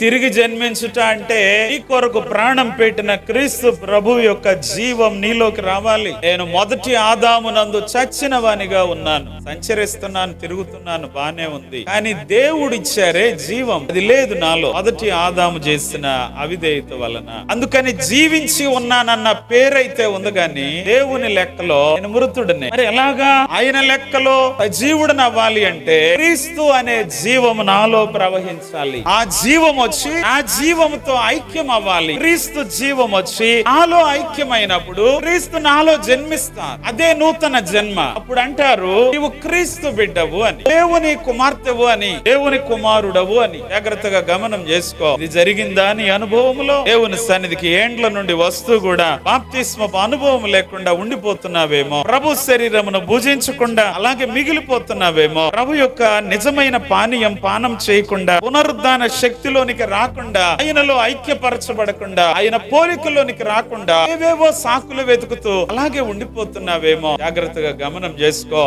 తిరిగి జన్మించుట అంటే నీ కొరకు ప్రాణం పెట్టిన క్రీస్తు ప్రభు యొక్క జీవం నీలోకి రావాలి. నేను మొదటి ఆదామునందు చచ్చిన వానిగా ఉన్నాను. సంచరిస్తున్నాను తిరుగుతున్నాను బానే ఉంది. కానీ దేవుడు ఇచ్చారే జీవం. అది లేదు నాలో. మొదటి ఆదాము చేసిన అవిధేయత వలన. అందుకని జీవించి ఉన్నానన్న పేరైతే ఉంది కానీ దేవుని లెక్కలో నేను మృతుడిని. మరి ఎలాగా? ఆయన లెక్కలో జీవుడు నవ్వాలి అంటే క్రీస్తు అనే జీవము నాలో ప్రవహించాలి. ఆ జీవం వచ్చి ఆ జీవముతో ఐక్యం అవ్వాలి క్రీస్తు జీవం వచ్చి నాలో ఐక్యమైనప్పుడు క్రీస్తు నాలో జన్మిస్తాను అదే నూతన జన్మ. అప్పుడు అంటారు నీవు క్రీస్తు బిడ్డవు అని దేవుని కుమార్తెవు అని దేవుని కుమారుడవు అని. జాగ్రత్తగా గమనం చేసుకో. ఇది జరిగిందా నీ అనుభవంలో దేవుని సన్నిధికి ఏండ్ల నుండి వస్తూ కూడా బాప్తిస్మపు అనుభవం లేకుండా ఉండిపోతున్నావేమో. ప్రభు శరీరమును భుజించకుండా అలాగే మిగిలిపోతున్నావేమో. ప్రభు యొక్క నిజమైన పానీయం పానం చేయకుండా పునరుద్ధాన శక్తిలోనికి రాకుండా ఆయనలో ఐక్యపరచబడకుండా ఆయన పోలికలోనికి రాకుండా ఏవేవో సాకులు వెతుకుతూ అలాగే ఉండిపోతున్నావేమో. జాగ్రత్తగా గమనం చేసుకో.